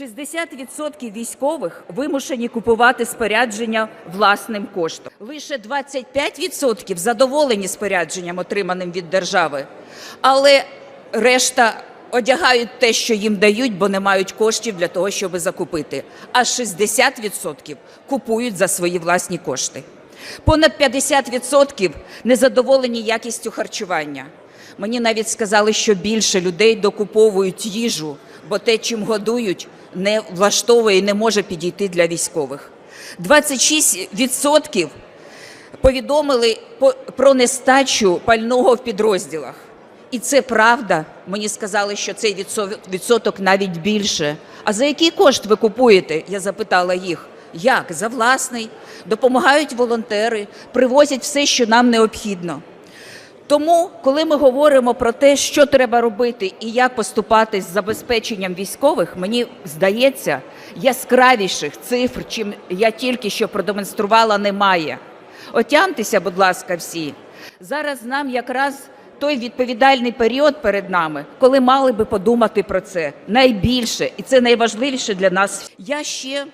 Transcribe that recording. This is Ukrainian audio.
60% військових вимушені купувати спорядження власним коштом. Лише 25% задоволені спорядженням, отриманим від держави. Але решта одягають те, що їм дають, бо не мають коштів для того, щоб закупити. А 60% купують за свої власні кошти. Понад 50% незадоволені якістю харчування. Мені навіть сказали, що більше людей докуповують їжу, бо те, чим годують, не влаштовує і не може підійти для військових. 26% повідомили по- про нестачу пального в підрозділах. І це правда. Мені сказали, що цей відсо- відсоток навіть більше. А за який кошт ви купуєте? Я запитала їх. Як? За власний. Допомагають волонтери, привозять все, що нам необхідно. Тому, коли ми говоримо про те, що треба робити і як поступати з забезпеченням військових, мені здається, яскравіших цифр, чим я тільки що продемонструвала, немає. Отямтеся, будь ласка, всі. Зараз нам якраз той відповідальний період перед нами, коли мали би подумати про це найбільше, і це найважливіше для нас. Я ще